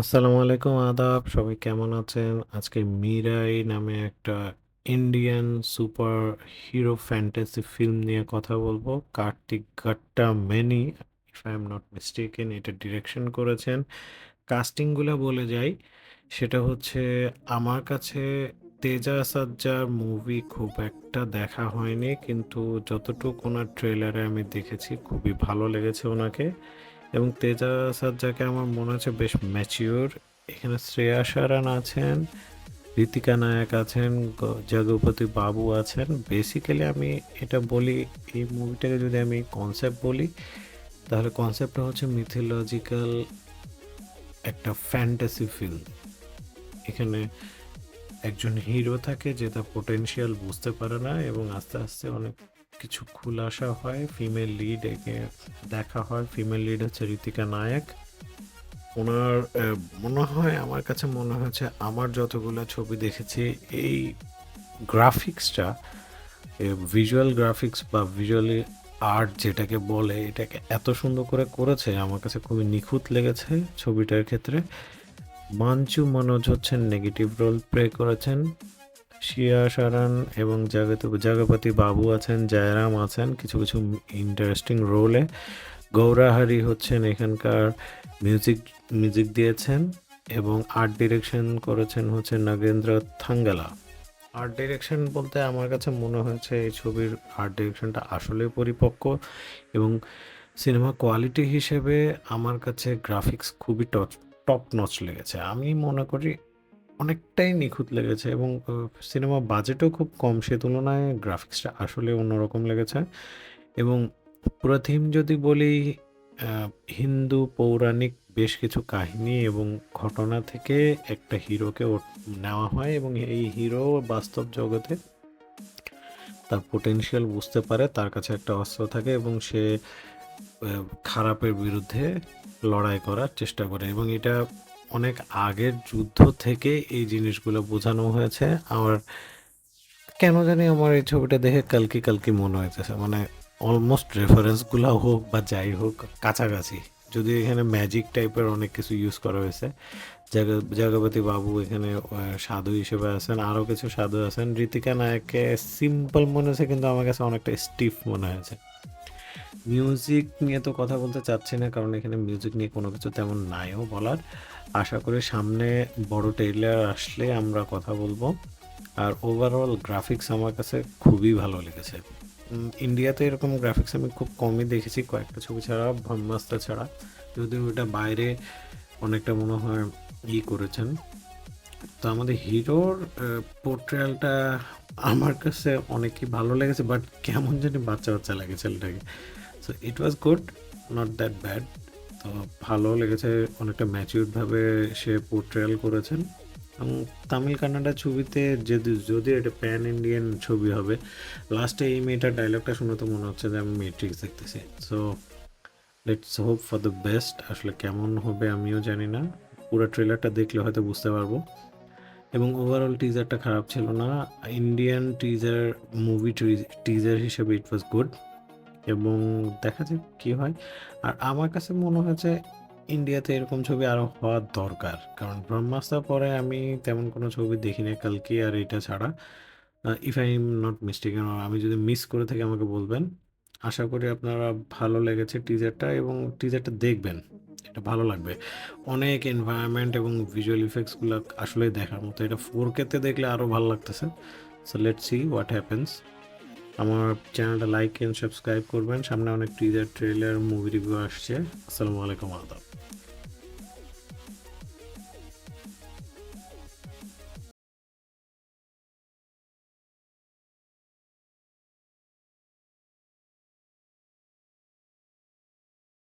আসসালামু আলাইকুম, আদাব। সবাই কেমন আছেন? আজকে মিরাই নামে একটা Indian super hero fantasy film নিয়ে কথা বলব। Karthik Ghattamaneni if I am not mistaken এটা ডিরেকশন করেছেন। কাস্টিংগুলো বলে যাই, সেটা হচ্ছে আমার কাছে তেজা সাজ্জার মুভি খুব একটা দেখা হয়নি, কিন্তু যতটুকু ওনার ট্রেলারে আমি দেখেছি, খুবই ভালো লেগেছে ওনাকে। এবং তেজা সাজ্জাকে আমার মনে হচ্ছে বেশ ম্যাচিওর এখানে শ্রেয়া সারান আছেন ঋতিকা নায়ক আছেন জগপতি বাবু আছেন। বেসিক্যালি আমি এটা বলি, এই মুভিটাকে যদি আমি কনসেপ্ট বলি, তাহলে কনসেপ্টটা হচ্ছে মিথোলজিক্যাল একটা ফ্যান্টাসি ফিল্ম এখানে একজন হিরো থাকে যে তার পোটেনশিয়াল বুঝতে পারে না এবং আস্তে আস্তে অনেক কিছু খুলাসা হয় ফিমেল লিড একে দেখা হয়। ফিমেল লিড হচ্ছে ঋতিকা নায়ক ওনার মনে হয়, আমার কাছে মনে হয়েছে, আমার যতগুলো ছবি দেখেছি, এই গ্রাফিক্সটা ভিজুয়াল গ্রাফিক্স বা ভিজুয়ালি আর্ট যেটাকে বলে, এটাকে এত সুন্দর করে করেছে, আমার কাছে খুবই নিখুঁত লেগেছে ছবিটার ক্ষেত্রে। মাঞ্চু মনোজ হচ্ছেন নেগেটিভ রোল প্লে করেছেন। শিয়া, সারান এবং জগত, জগপতি বাবু আছেন, জয়রাম আছেন, কিছু কিছু ইন্টারেস্টিং রোলে গৌরাহারি হচ্ছেন, এখানকার মিউজিক মিউজিক দিয়েছেন এবং আর্ট ডিরেকশন করেছেন হচ্ছে নাগেন্দ্র থাঙ্গালা। আর্ট ডিরেকশন বলতে আমার কাছে মনে হয়েছে এই ছবির আর্ট ডিরেকশনটা আসলে পরিপক্ক এবং সিনেমা কোয়ালিটি হিসেবে আমার কাছে গ্রাফিক্স খুবই টপ টপ নচ লেগেছে। আমি মনে করি অনেকটাই নিখুঁত লেগেছে এবং সিনেমা বাজেটও খুব কম। সে তুলনায় গ্রাফিক্সটা আসলে অন্যরকম লেগেছে। এবং পুরো থিম যদি বলি হিন্দু পৌরাণিক বেশ কিছু কাহিনী এবং ঘটনা থেকে একটা হিরোকে নেওয়া হয় এবং এই হিরো বাস্তব জগতে তার পোটেনশিয়াল বুঝতে পারে, তার কাছে একটা অস্ত্র থাকে এবং সে খারাপের বিরুদ্ধে লড়াই করার চেষ্টা করে। এবং এটা অনেক আগের যুদ্ধ থেকে এই জিনিসগুলো বোঝানো হয়েছে। আমার কেন জানি আমার এই ছবিটা দেখে কালকি কালকি মনে হইতেছে। মানে অলমোস্ট রেফারেন্সগুলো হোক বা যাই হোক, কাছাকাছি। যদি এখানে ম্যাজিক টাইপের অনেক কিছু ইউজ করা হয়েছে। জগ- জগপতি বাবু এখানে সাধু হিসেবে আছেন আরও কিছু সাধু আছেন। ঋতিকা নায়ককে সিম্পল মনে হয়েছে কিন্তু আমার কাছে অনেকটা স্টিফ মনে হয়েছে। মিউজিক নিয়ে তো কথা বলতে চাচ্ছি না, কারণ এখানে মিউজিক নিয়ে কোনো কিছু তেমন নাইও বলার। আশা করি সামনে বড় ট্রেলার আসলে আমরা কথা বলব। আর ওভারঅল গ্রাফিক্স আমার কাছে খুবই ভালো লেগেছে। ইন্ডিয়াতে এরকম গ্রাফিক্স আমি খুব কমই দেখেছি, কয়েকটা ছবি ছাড়া, ব্রহ্মাস্ত্র ছাড়া। যদিও ওটা বাইরে অনেকটা মনে হয় ই করেছেন। তো আমাদের হিরোর পোর্ট্রেলটা আমার কাছে অনেকই ভালো লেগেছে বাট কেমন জানি বাচ্চা বাচ্চা লাগে ছেলেটাকে। So it was good not that bad ভালো লেগেছে, অনেকটা ম্যাচিউরভাবে সে পোর্ট্রেল করেছেন। এবং তামিল কান্নাডা ছবিতে যদি যদি এটা প্যান ইন্ডিয়ান ছবি হবে লাস্টে এই মেয়েটার ডায়লগটা শুনে তো মনে হচ্ছে যে আমি মেট্রিক্স দেখতেছি। So let's hope for the best আসলে কেমন হবে আমিও জানি না। পুরো ট্রেলারটা দেখলে হয়তো বুঝতে পারব। এবং ওভারঅল টিজারটা খারাপ ছিল না ইন্ডিয়ান টিজার মুভি টিজার হিসেবে ইট ওয়াজ গুড এবং দেখা যাক কী হয়। আর আমার কাছে মনে হয়েছে ইন্ডিয়াতে এরকম ছবি আরও হওয়ার দরকার। কারণ ব্রহ্মাস্ত্র পরে আমি তেমন কোনো ছবি দেখি না কালকে আর এটা ছাড়া। If I am not mistaken আমি যদি মিস করে থাকি আমাকে বলবেন। আশা করি আপনারা ভালো লেগেছে টিজারটা এবং টিজারটা দেখবেন। এটা ভালো লাগবে। অনেক এনভায়রনমেন্ট এবং ভিজুয়াল ইফেক্টসগুলো আসলে দেখার মতো। এটা ফোর কেতে দেখলে আরও ভালো লাগতেছে। So let see what happens আমার চ্যানেলটা লাইক এন্ড সাবস্ক্রাইব করবেন। সামনে অনেক টিজার ট্রেলার মুভি রিভিউ আসছে। আসসালামু আলাইকুম আদাব।